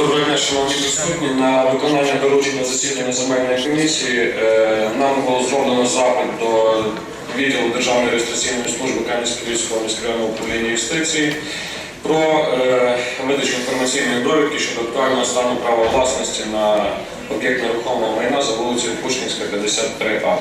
Доброго дня, шановні присутні. На виконання доручення засідання земельної комісії е, нам було зроблено запит до відділу Державної реєстраційної служби Кам'янського міськрайонного управління юстиції про е, видачу інформаційної довідки щодо актуального стану права власності на об'єкт нерухомого майна за вулицею Пушкінська, 53А.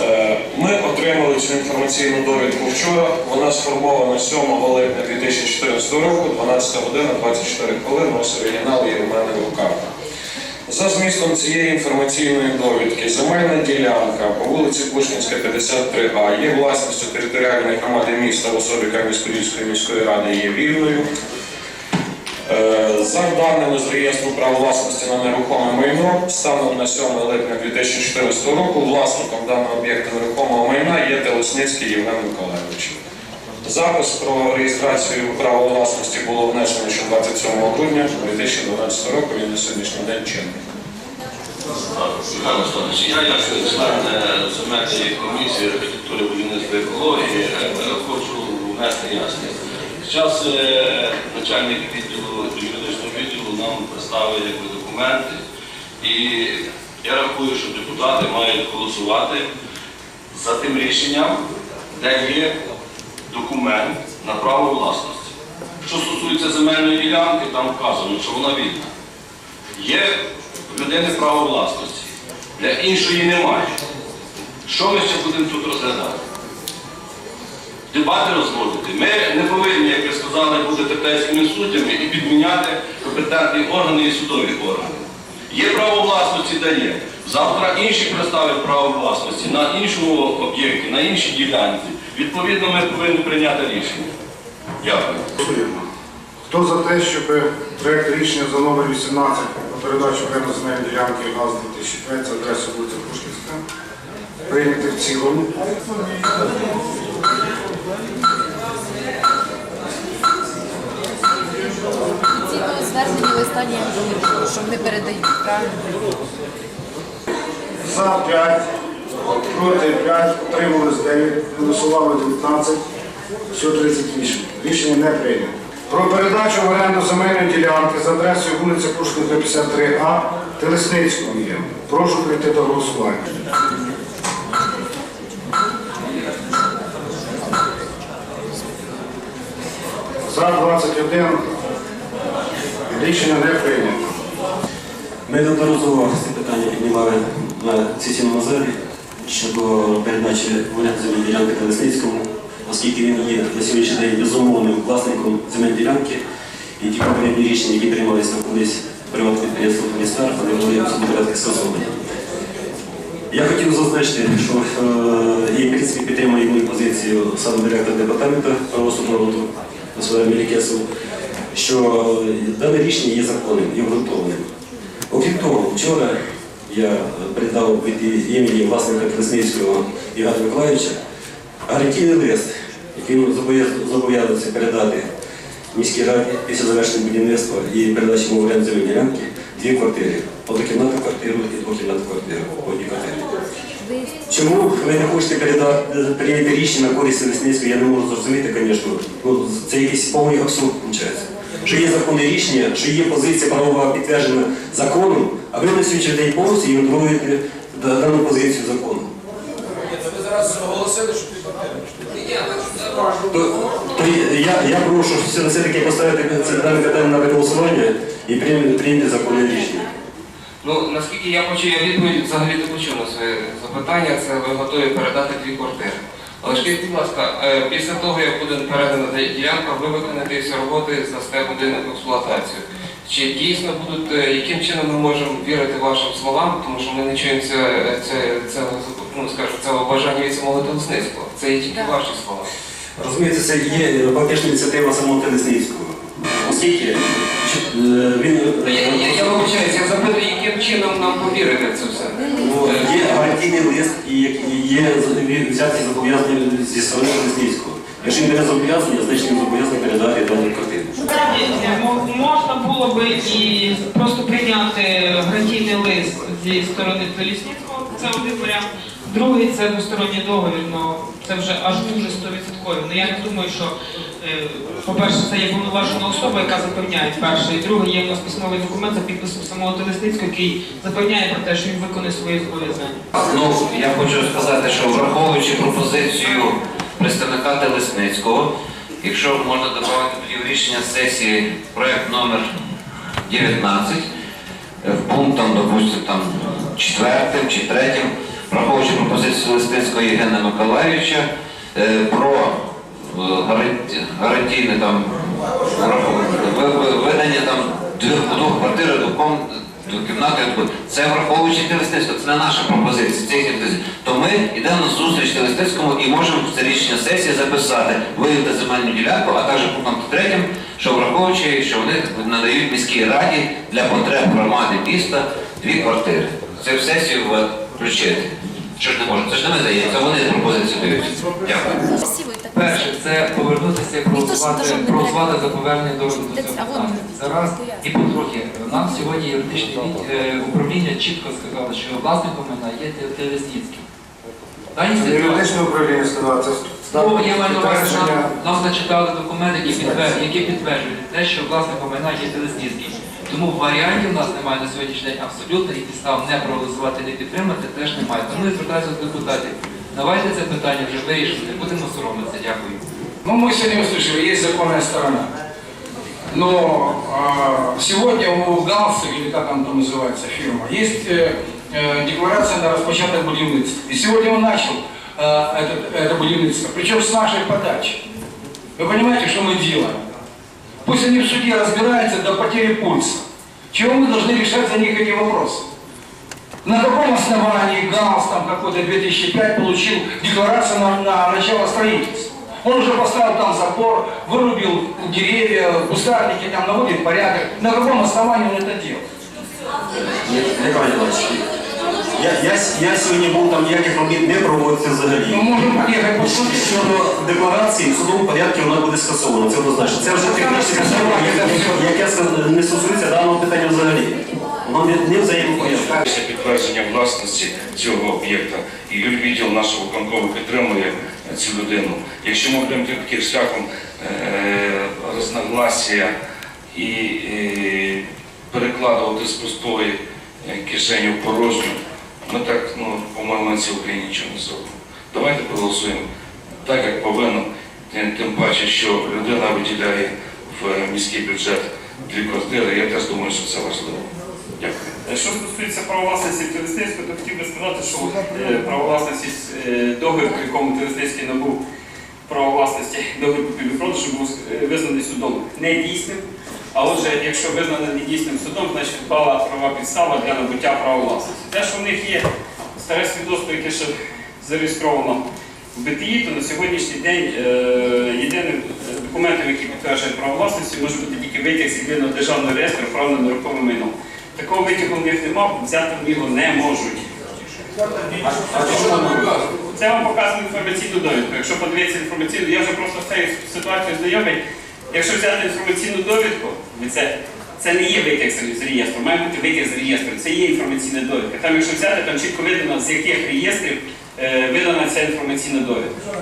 Е, Ми отримали цю інформаційну довідку вчора. Вона сформована 7 липня 2014 року, 12 година 24 хвилини. Ось оригінал є у мене в руках. За змістом цієї інформаційної довідки, земельна ділянка по вулиці Пушкінська, 53А є власністю територіальної громади міста в особі Кам'янської міської ради є вільною. Е, За даними з реєстру прав власності на нерухоме майно, станом на 7 липня 2014 року власником даного об'єкта нерухомого майна є Телесницький Євген Миколайович. Запис про реєстрацію права власності було внесено ще 27 грудня 2012 року. Він на сьогоднішній день чинний. Я як член земельної комісії архітектури будівництва екології е, хочу внести ясність. Зараз е, начальник відділу нам представив якби, документи, і я рахую, що депутати мають голосувати за тим рішенням, де є документ на право власності. Що стосується земельної ділянки, там вказано, що вона вільна. Є в людини право власності, для іншої немає. Що ми ще будемо тут розглядати? Дебати розводити. Ми не повинні, як ви сказали, бути третейськими суддями і підміняти компетентні органи і судові органи. Є право власності, дає. Завтра інші представлять право власності на іншому об'єкті, на іншій ділянці. Відповідно, ми повинні прийняти рішення. Дякую. Хто за те, щоб проєкт рішення за номер 18 про передачу окремо ділянки ГАЗ 2005 за адресою вулиця Пушкінська прийняти в цілому? Цього звернення листа ніякого, що не передають, правильно? За 5, проти 5, утрималось 9, голосували 19, все 38. Рішення не прийнято. Про передачу в оренду земельної ділянки за адресою вулиця Пушкінська, 53А Телесницького є. Прошу прийти до голосування. За 21 рішення не прийнято. Ми неодноразово ці питання піднімали на сесійному залі щодо передачі оренду земельної ділянки Телесницькому, оскільки він є на сьогоднішній день безумовним власником земельної ділянки, і ті попередні рішення, які приймалися колись приватне підприємство Полістар, вони були суді порядку скасовані. Я хотів зазначити, що е, і в принципі підтримує мою позицію сам директор департаменту правосудного роду Господа Мілікесов, що дане рішення є законним і обґрунтованим. Окрім того, вчора я передав від імені власника Кресницького Ігоря Миколаївича гарантійний лист, який зобов'язався передати міській раді після завершення будівництва і передачі мовлян земельні ділянки дві квартири. Однокімнатну квартиру і двокімнатну квартиру по одній квартирі. Чому ви не хочете прийняти рішення на користь Лесницького, я не можу зрозуміти, звісно. Ну, це якийсь повний абсурд виходить. Що є законне рішення, що є позиція правова підтверджена законом, а ви на сьогоднішній день повністю ігноруєте да- дану позицію закону. Ви зараз оголосили, що ти То, то я, я прошу все- все-таки поставити це дане питання на голосування і прийняти, прийняти законне рішення. Ну, наскільки я почув я відповідь, взагалі не почув на своє запитання, це ви готові передати дві квартири. Але скажіть, будь ласка, е, після того, як буде передана ділянка, ви виконаєте всі роботи, здасте будинок в експлуатацію. Чи дійсно будуть, е, яким чином ми можемо вірити вашим словам, тому що ми не чуємо це, це, це, ну, скажу, цього бажання від самого Телесницького. Це є тільки ваші слова. Розумієте, це є е, фактично ініціатива самого Телесницького. Чи- е, він Ну, Я, я, я вибачаюся, я запитую, яким чином нам повірити в це все. Ну, Є гарантійний лист і як- і є з- взяті зобов'язання зі сторони Лесницького. Якщо він бере зобов'язання, значить він зобов'язаний передати дану квартиру. Мо- Можна було би і просто прийняти гарантійний лист зі сторони Колісницького, це один варіант. Другий це двосторонній договір, ну Це вже аж дуже 100%. Ну я не думаю, що, по-перше, це є повноважена особа, яка запевняє перше. І друге, є у нас письмовий документ за підписом самого Телесницького, який запевняє про те, що він виконує свої зобов'язання. Ну, я хочу сказати, що враховуючи пропозицію представника Телесницького, якщо можна додати тоді в рішення сесії проект номер 19, е, в пунктам, допустимо, там четвертим чи третім, враховуючи пропозицію Телесницького Євгена Миколаївича е, про е, гарантійне там видання там двох, двох квартир, ком- до кімнати, це враховуючи Телестинського, це не наша пропозиція. Це. То ми йдемо на зустріч Телестинському і можемо в це рішення сесії записати, виявити земельну ділянку, а також пунктом третім, що враховуючи, що вони надають міській раді для потреб громади міста дві квартири. Це в сесію включити. Що ж не можемо? Це ж не ми даємо, це вони пропозицію дають. Дякую. Перше, це повернутися і проголосувати, проголосувати за повернення до питання. Зараз і по-друге, нам сьогодні юридичне е, управління чітко сказало, що власником майна є Телесніцький. Юридичне управління сказало, це Ну, я маю на увазі, нам, зачитали документи, які підтверджують, які підтверджують те, що власником майна є Телесніцький. Тому варіантів у нас немає на сьогоднішній день абсолютно і підстав не проголосувати, не підтримати теж немає. Тому я звертаюся до депутатів. Давайте це питання вже вирішити, будемо соромитися. Дякую. Ну, мы сегодня услышали, есть законная сторона. Но а, сегодня у ГАЛСа, или как он там называется, фирма, есть э, э, декларация на распочаток будівництва. И сегодня он начал э, этот, это будівництво, причем с нашей подачи. Вы понимаете, что мы делаем? Пусть они в суде разбираются до потери пульса. Чего мы должны решать за них эти вопросы? На каком основании ГАЛС там какой-то 2005 получил декларацию на, на начало строительства? Он уже поставил там забор, вырубил деревья, кустарники, там наводит порядок. На каком основании он это делал? Миколай Іванович, я, я, я сьогодні був там ніяких робіт не проводиться взагалі. Мы можем подъехать посмотреть. Щодо декларації, в судовому порядку вона буде скасована, це однозначно. Це вже технічне питання, яке- яке не стосується даного питання взагалі. Воно не, не взаємопов'язане. Після підтвердження власності цього об'єкта і відділ нашого виконкому підтримує цю людину. Якщо ми будемо таким шляхом е, розногласія і е, перекладувати з пустої е, кишені в порожню, ми так, ну, по-моєму, на цій Україні нічого не зробимо. Давайте проголосуємо так, як повинно, тим, паче, що людина виділяє в міський бюджет дві квартири. Я теж думаю, що це важливо. Дякую. Що стосується права власності Телесницького, то хотів би сказати, що е, право власності, е, договір, при якому Телесницький набув право власності, договір купівлі-продажу був е, визнаний судом недійсним. А отже, якщо визнано недійсним судом, значить відпала права підстава для набуття права власності. Те, що в них є старе свідоцтво, яке ще зареєстровано в БТІ, то на сьогоднішній день е, єдиним е, документом, який підтверджує право власності, може бути тільки витяг з єдиного державного реєстру прав на нерухоме майно. Такого витягу в них немає, взяти в його не можуть. Це вам показує інформаційну довідку. Якщо подивитися інформаційну, я вже просто з цією ситуацією знайомий. Якщо взяти інформаційну довідку, це, це не є витяг з реєстру, має бути витяг з реєстру, це є інформаційна довідка. Там, якщо взяти, там чітко видно, з яких реєстрів е, видана ця інформаційна довідка.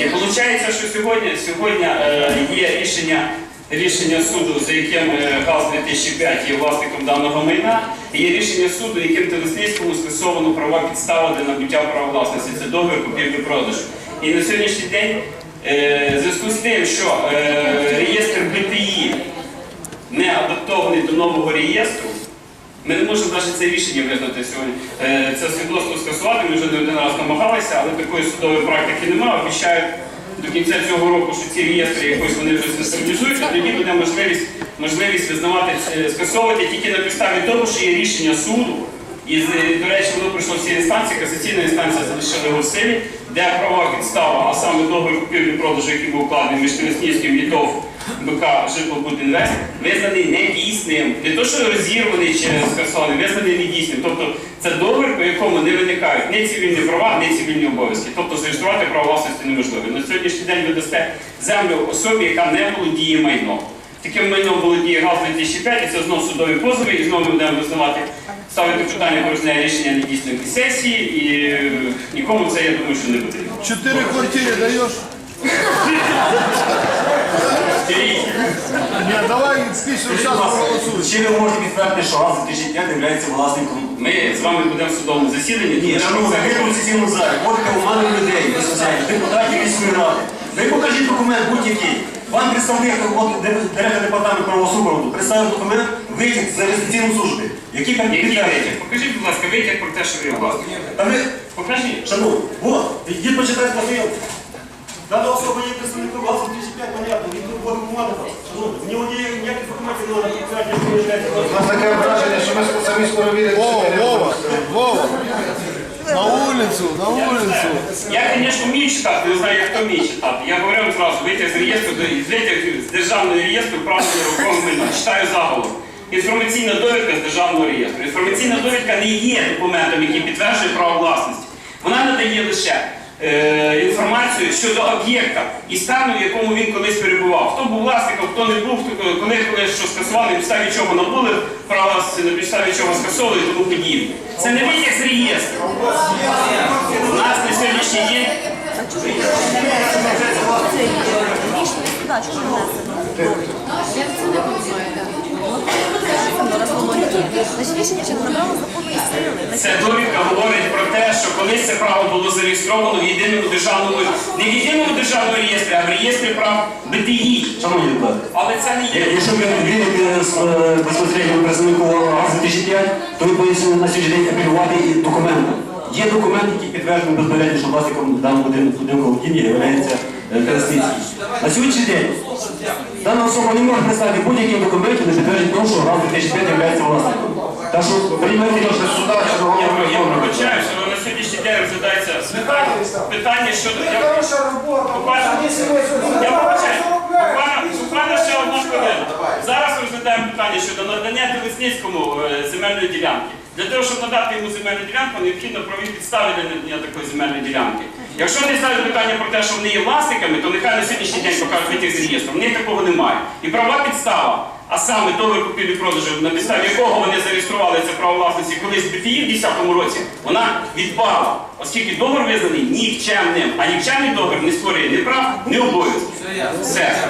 І виходить, що сьогодні, сьогодні е, є рішення, рішення суду, за яким е, ГАЗ 2005 є власником даного майна, і є рішення суду, яким Телесницькому скасовано права підстава для набуття права власності. Це договір купівлі-продажу. І на сьогоднішній день, зв'язку з тим, що е, реєстр БТІ не адаптований до нового реєстру, ми не можемо навіть це рішення визнати сьогодні. Е, Це свідоцтво скасувати, ми вже не один раз намагалися, але такої судової практики немає. Обіцяють до кінця цього року, що ці реєстри якось вони вже систематизують, тоді буде можливість, можливість визнавати, е, скасовувати тільки на підставі того, що є рішення суду. І, до речі, воно пройшло всі інстанції, касаційна інстанція залишила його в силі, де права підстава, а саме договір купівлі-продажу, який був укладений між Телеснівським і ТОВ БК Житлобудінвест, визнаний недійсним. Не то, що розірваний чи скасований, визнаний недійсним. Тобто це договір, по якому не виникають ні цивільні права, ні цивільні обов'язки. Тобто зареєструвати право власності неможливо. На сьогоднішній день ви дасте землю особі, яка не володіє майном. Таким майном володіє ГАЗ 2005, і це знову судові позови, і знову ми будемо визнавати, ставити питання про визнання рішення недійсної сесії, і е, нікому це, я думаю, що не потрібно. Четыре квартиры даешь? Не, давай списывай сейчас проголосуем. Чи ви можете підтвердити, що ГАЗ 2005 є власником? Ми з вами будемо в судовому засіданні. Ні, шановні, ви в сесійному залі, ходите в ману людей, безпосередньо, депутатів міської ради. Ви покажіть документ будь-який. Вам представник от, де- директор департаменту правового супроводу представив документ, витяг з реєстраційної служби, який там Який витяг? Покажіть, будь ласка, витяг про те, що ви власник. Та ви, Покажіть. шановні, от, йдіть почитайте заяву. Дана особа є представником ГАЗ 2005, понятно, він тут буде команда. Шановні, в нього є ніяких документів не треба підтвердження, що ви У нас таке враження, що ми самі скоро віримо. Вова, Вова, Вова. На улицу, на улицу. Я, звісно, вмію читати, не знаю, хто умеет читати. Я говорю вам зразу, витяг з реєстру, з витяг державного реєстру нерухомого майна. Читаю заголовок. Інформаційна довідка з державного реєстру. Інформаційна довідка не є документом, який підтверджує право власності. Вона надає лише е, інформацію щодо об'єкта і стану, в якому він колись перебував. Хто був власником, хто не був, коли, коли що скасували, на підставі чого набули власності, на підставі чого скасовували і тому подібне. Це не витяг з реєстру. У нас на сьогоднішній це є. Ця довідка говорить про колись це право було зареєстровано в єдиному державному не в єдиному державному реєстрі, а в реєстрі прав БТІ. Шановні депутати, Але це не є. Якщо ви вірите з е, безпосередньо представнику ГАЗ 2005, то ви повинні на сьогоднішній день апелювати і документом. Є документ, який підтверджує безпосередньо, що власником даного будинку володіння є Красницький. На сьогоднішній день дана особа не може представити будь-який документ, не підтверджує того, що ГАЗ 2005 є власником. Так що приймайте рішення суда Я, головного вибачаю, що сьогоднішній день розглядається питання, щодо. Я, буквально, я вибачаю, буквально, ще одна хвилина. Зараз розглядаємо питання щодо надання Телесницькому е, земельної ділянки. Для того, щоб надати йому земельну ділянку, необхідно праві підстави для надання такої земельної ділянки. Якщо вони ставлять питання про те, що вони є власниками, то нехай на сьогоднішній день покажуть витяг з реєстру. В них такого немає. І права підстава, а саме договір купівлі продажу, на підставі якого вони зареєстрували це право власності колись в БТІ в 2010 році, вона відпала, оскільки договір визнаний нікчемним, а нікчемний договір не створює ні прав, ні обов'язків. Все.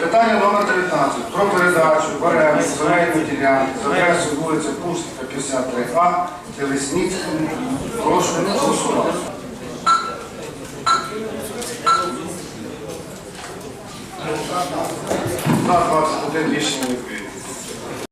Питання номер 19. Про передачу в оренду земельної ділянки за адресою вулиця Пустка, 53А, Телесніцькому. Прошу голосувати. За 21 рішення не прийнято.